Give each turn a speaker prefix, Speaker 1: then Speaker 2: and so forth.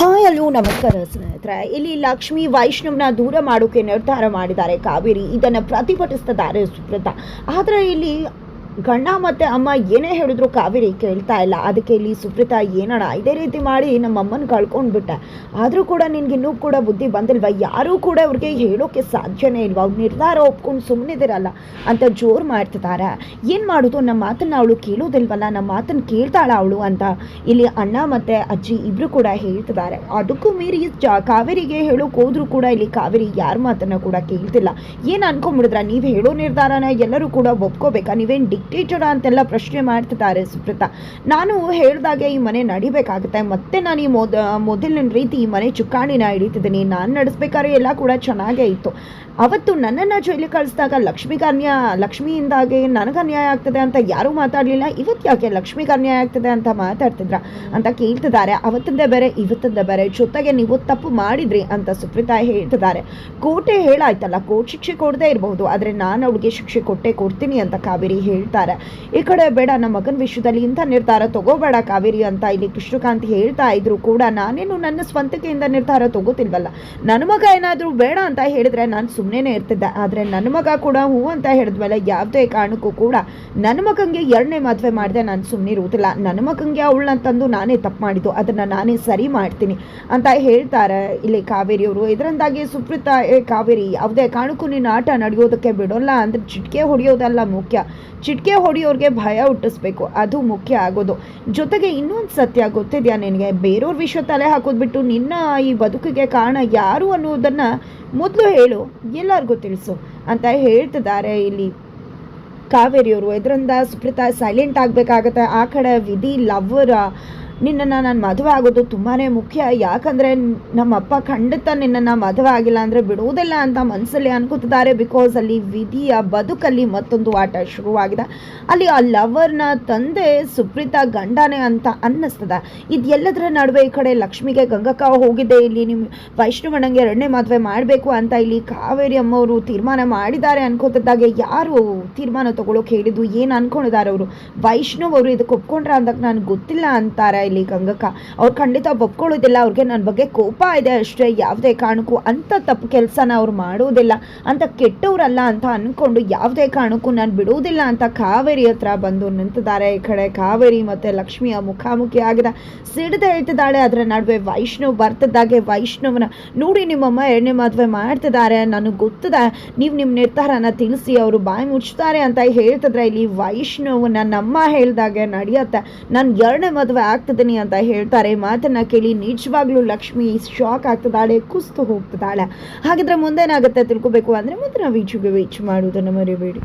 Speaker 1: Hi ನಮಸ್ಕಾರ ಸ್ನೇಹಿತರೆ. ಇಲ್ಲಿ ಲಕ್ಷ್ಮಿ ವೈಷ್ಣವ್ನ ದೂರ ಮಾಡೋಕೆ ನಿರ್ಧಾರ ಮಾಡಿದ್ದಾರೆ ಕಾವೇರಿ. ಇದನ್ನು ಪ್ರತಿಭಟಿಸ್ತಿದ್ದಾರೆ ಸುಪ್ರತಾ. ಆದರೆ ಇಲ್ಲಿ ಗಂಡ ಮತ್ತೆ ಅಮ್ಮ ಏನೇ ಹೇಳಿದ್ರು ಕಾವೇರಿ ಕೇಳ್ತಾ ಇಲ್ಲ. ಅದಕ್ಕೆ ಇಲ್ಲಿ ಸುಪ್ರಿತಾ ಏನಣ ಇದೇ ರೀತಿ ಮಾಡಿ ನಮ್ಮ ಅಮ್ಮನ ಕಳ್ಕೊಂಡ್ಬಿಟ್ಟೆ. ಆದರೂ ಕೂಡ ನಿನಗೆ ಇನ್ನೂ ಕೂಡ ಬುದ್ಧಿ ಬಂದಿಲ್ವಾ? ಯಾರೂ ಕೂಡ ಅವ್ರಿಗೆ ಹೇಳೋಕೆ ಸಾಧ್ಯನೇ ಇಲ್ವಾ? ಅವ್ರು ನಿರ್ಧಾರ ಒಪ್ಕೊಂಡು ಸುಮ್ಮನಿದಿರಲ್ಲ ಅಂತ ಜೋರು ಮಾಡ್ತಿದ್ದಾರೆ. ಏನು ಮಾಡೋದು? ನಮ್ಮ ಮಾತನ್ನ ಅವಳು ಕೇಳೋದಿಲ್ವಲ್ಲ? ನಮ್ಮ ಮಾತನ್ನು ಕೇಳ್ತಾಳ ಅವಳು ಅಂತ ಇಲ್ಲಿ ಅಣ್ಣ ಮತ್ತು ಅಜ್ಜಿ ಇಬ್ಬರು ಕೂಡ ಹೇಳ್ತಿದ್ದಾರೆ. ಅದಕ್ಕೂ ಮೀರಿ ಕಾವೇರಿಗೆ ಹೇಳೋಕೆ ಹೋದ್ರು ಕೂಡ ಇಲ್ಲಿ ಕಾವೇರಿ ಯಾರ ಮಾತನ್ನ ಕೂಡ ಕೇಳ್ತಿಲ್ಲ. ಏನು ಅನ್ಕೊಂಬಿಡಿದ್ರ ನೀವು ಹೇಳೋ ನಿರ್ಧಾರನ ಎಲ್ಲರೂ ಕೂಡ ಒಪ್ಕೋಬೇಕಾ? ನೀವೇನು ಡಿಕ್ಟೇಟರ ಅಂತೆಲ್ಲ ಪ್ರಶ್ನೆ ಮಾಡ್ತಿದ್ದಾರೆ ಸುಪ್ರತಾ. ನಾನು ಹೇಳಿದಾಗೆ ಈ ಮನೆ ನಡಿಬೇಕಾಗುತ್ತೆ. ಮತ್ತೆ ನಾನು ಈ ಮೊದ, ಮೊದಲಿನ ರೀತಿ ಈ ಮನೆ ಚುಕ್ಕಾಣಿನ ಹಿಡಿತಿದ್ದೀನಿ. ನಾನು ನಡೆಸ್ಬೇಕಾದ್ರೆ ಎಲ್ಲ ಕೂಡ ಚೆನ್ನಾಗೇ ಇತ್ತು. ಅವತ್ತು ನನ್ನನ್ನು ಜೈಲಿಗೆ ಕಳಿಸಿದಾಗ ಲಕ್ಷ್ಮಿಗೆ ಅನ್ಯಾಯ ಲಕ್ಷ್ಮಿಯಿಂದಾಗಿ ನನಗೆ ಅನ್ಯಾಯ ಆಗ್ತದೆ ಅಂತ ಯಾರೂ ಮಾತಾಡಲಿಲ್ಲ. ಇವತ್ತು ಯಾಕೆ ಲಕ್ಷ್ಮಿಗೆ ಅನ್ಯಾಯ ಆಗ್ತದೆ ಅಂತ ಮಾತಾಡ್ತಿದ್ರ ಅಂತ ಕೇಳ್ತಿದ್ದಾರೆ. ಅವತ್ತಿಂದ ಬೇರೆ, ಇವತ್ತಿಂದ ಬೇರೆ. ಜೊತೆಗೆ ನೀವು ತಪ್ಪು ಮಾಡಿದ್ರಿ ಅಂತ ಸುಪ್ರೀತಾ ಹೇಳ್ತಿದ್ದಾರೆ. ಕೋಟೆ ಹೇಳಾಯ್ತಲ್ಲ ಕೋರ್ಟ್ ಶಿಕ್ಷೆ ಕೊಡದೇ ಇರಬಹುದು ಆದರೆ ನಾನು ಅವಳಿಗೆ ಶಿಕ್ಷೆ ಕೊಟ್ಟೆ ಕೊಡ್ತೀನಿ ಅಂತ ಕಾವೇರಿ ಹೇಳ್ತಾರೆ ಈ ಕಡೆ ಬೇಡ, ನಮ್ಮ ಮಗನ ವಿಷಯದಲ್ಲಿ ಇಂಥ ನಿರ್ಧಾರ ತಗೋಬೇಡ ಕಾವೇರಿ ಅಂತ ಇಲ್ಲಿ ಕೃಷ್ಣಕಾಂತ್ ಹೇಳ್ತಾ ಇದ್ರು ಕೂಡ. ನಾನೇನು ನನ್ನ ಸ್ವಂತಿಕೆಯಿಂದ ನಿರ್ಧಾರ ತಗೋತಿಲ್ವಲ್ಲ? ನನ್ನ ಮಗ ಏನಾದರೂ ಬೇಡ ಅಂತ ಹೇಳಿದ್ರೆ ನಾನು ಸುಮ್ಮನೆ ಇರ್ತಿದ್ದೆ. ಆದರೆ ನನ್ನ ಮಗ ಕೂಡ ಹೂ ಅಂತ ಹೇಳಿದ್ಮೇಲೆ ಯಾವುದೇ ಕಾರಣಕ್ಕೂ ಕೂಡ ನನ್ನ ಮಗಂಗೆ ಎರಡನೇ ಮದುವೆ ಮಾಡಿದೆ ನಾನು ಸುಮ್ಮನೆ ಇರುವುದಿಲ್ಲ. ನನ್ನ ಮಗಂಗೆ ಅವಳನ್ನ ತಂದು ನಾನೇ ತಪ್ಪು ಮಾಡಿದ್ದು. ಅದನ್ನು ನಾನೇ ಸರಿ ಮಾಡ್ತೀನಿ ಅಂತ ಹೇಳ್ತಾರೆ ಇಲ್ಲಿ ಕಾವೇರಿಯವರು ಇದರಿಂದಾಗಿ ಸುಪ್ರೀತ ಕಾವೇರಿ, ಯಾವುದೇ ಕಾರಣಕ್ಕೂ ನೀನು ಆಟ ನಡೆಯೋದಕ್ಕೆ ಬಿಡೋಲ್ಲ ಅಂದರೆ ಚಿಟಿಕೆ ಹೊಡೆಯೋದಲ್ಲ ಮುಖ್ಯ. ಚಿಟಿಕೆ ಹೊಡೆಯೋರಿಗೆ ಭಯ ಹುಟ್ಟಿಸ್ಬೇಕು. ಅದು ಮುಖ್ಯ ಆಗೋದು. ಜೊತೆಗೆ ಇನ್ನೊಂದು ಸತ್ಯ ಗೊತ್ತಿದೆಯಾ ನಿನಗೆ? ಬೇರೆಯವ್ರ ವಿಷಯ ತಲೆ ಹಾಕೋದ್ಬಿಟ್ಟು ನಿನ್ನ ಈ ಬದುಕಿಗೆ ಕಾರಣ ಯಾರು ಅನ್ನೋದನ್ನು ಮೊದಲು ಹೇಳು. ಎಲ್ಲರಿಗೂ ತಿಳಿಸು ಅಂತ ಹೇಳ್ತಿದ್ದಾರೆ ಇಲ್ಲಿ ಕಾವೇರಿಯವರು. ಇದರಿಂದ ಸುಪ್ರೀತಾ ಸೈಲೆಂಟ್ ಆಗಬೇಕಾಗತ್ತೆ. ಆ ಕಡೆ ವಿಧಿ ಲವ್ವರ ನಿನ್ನನ್ನು ನಾನು ಮದುವೆ ಆಗೋದು ತುಂಬಾ ಮುಖ್ಯ. ಯಾಕಂದರೆ ನಮ್ಮಪ್ಪ ಖಂಡಿತ ನಿನ್ನನ್ನು ಮದುವೆ ಆಗಿಲ್ಲ ಅಂದರೆ ಬಿಡುವುದಿಲ್ಲ ಅಂತ ಮನಸ್ಸಲ್ಲಿ ಅನ್ಕೋತಿದ್ದಾರೆ. ಬಿಕಾಸ್ ಅಲ್ಲಿ ವಿಧಿಯ ಬದುಕಲ್ಲಿ ಮತ್ತೊಂದು ಆಟ ಶುರುವಾಗಿದೆ. ಅಲ್ಲಿ ಆ ಲವರ್ನ ತಂದೆ ಸುಪ್ರೀತಾ ಗಂಡನೇ ಅಂತ ಅನ್ನಿಸ್ತದೆ. ಇದೆಲ್ಲದರ ನಡುವೆ ಈ ಕಡೆ ಲಕ್ಷ್ಮಿಗೆ ಗಂಗಕ್ಕ ಹೋಗಿದೆ. ಇಲ್ಲಿ ನಿಮ್ಮ ವೈಷ್ಣವಣ್ಣಂಗೆ ಎರಡನೇ ಮದುವೆ ಮಾಡಬೇಕು ಅಂತ ಇಲ್ಲಿ ಕಾವೇರಿ ಅಮ್ಮವರು ತೀರ್ಮಾನ ಮಾಡಿದ್ದಾರೆ ಅನ್ಕೋತಿದ್ದಾಗೆ. ಯಾರು ತೀರ್ಮಾನ ತಗೊಳ್ಳೋಕೆ ಹೇಳಿದ್ದು? ಏನು ಅನ್ಕೊಂಡಿದ್ದಾರೆ ಅವರು? ವೈಷ್ಣವ್ ಇದಕ್ಕೆ ಒಪ್ಕೊಂಡ್ರೆ ಅಂದಾಗ ನನಗೆ ಗೊತ್ತಿಲ್ಲ ಅಂತಾರೆ. ಇಲ್ಲಿ ಗಂಗಕ್ಕ. ಅವ್ರು ಖಂಡಿತ ಒಪ್ಕೊಳ್ಳೋದಿಲ್ಲ ಅವ್ರಿಗೆ ನನ್ನ ಬಗ್ಗೆ ಕೋಪ ಇದೆ ಅಷ್ಟೇ. ಯಾವುದೇ ಕಾರಣಕ್ಕೂ ಅಂಥ ತಪ್ಪು ಕೆಲಸನ ಅವ್ರು ಮಾಡೋದಿಲ್ಲ ಅಂತ ಕೆಟ್ಟವರಲ್ಲ ಅಂತ ಅಂದ್ಕೊಂಡು ಯಾವುದೇ ಕಾರಣಕ್ಕೂ ನಾನು ಬಿಡುವುದಿಲ್ಲ ಅಂತ ಕಾವೇರಿ ಹತ್ರ ಬಂದು ನಿಂತಿದ್ದಾರೆ. ಈ ಕಡೆ ಕಾವೇರಿ ಮತ್ತು ಲಕ್ಷ್ಮಿಯ ಮುಖಾಮುಖಿ ಆಗಿದೆ. ಸಿಡಿದು ಹೇಳ್ತಿದ್ದಾಳೆ ಅದರ ನಡುವೆ ವೈಷ್ಣವ್ ಬರ್ತಿದ್ದಾಗೆ ವೈಷ್ಣವನ ನೋಡಿ ನಿಮ್ಮಮ್ಮ ಎರಡನೇ ಮದುವೆ ಮಾಡ್ತಿದ್ದಾರೆ. ನನಗೆ ಗೊತ್ತಿದೆ. ನೀವು ನಿಮ್ಮ ನಿರ್ಧಾರನ ತಿಳಿಸಿ ಅವರು ಬಾಯಿ ಮುಚ್ಚುತ್ತಾರೆ ಅಂತ ಹೇಳ್ತಿದ್ರೆ ಇಲ್ಲಿ ವೈಷ್ಣವ್ ನನ್ನಮ್ಮ ಹೇಳ್ದಾಗೆ ನಡೆಯುತ್ತೆ. ನಾನು ಎರಡನೇ ಮದುವೆ ಆಗ್ತಿದ್ದೀನಿ ಅಂತ ಹೇಳ್ತಾರೆ. ಮಾತನ್ನ ಕೇಳಿ ನಿಜವಾಗ್ಲೂ ಲಕ್ಷ್ಮಿ ಶಾಕ್ ಆಗ್ತದಾಳೆ ಕುಸ್ತು ಹೋಗ್ತದಾಳೆ ಹಾಗಿದ್ರೆ ಮುಂದೇನಾಗುತ್ತೆ ತಿಳ್ಕೊಬೇಕು ಅಂದರೆ ಮುಂದಿನ ವೀಚುಗೆ ವೀಚ್ ಮಾಡುವುದನ್ನು ಮರಿಬೇಡಿ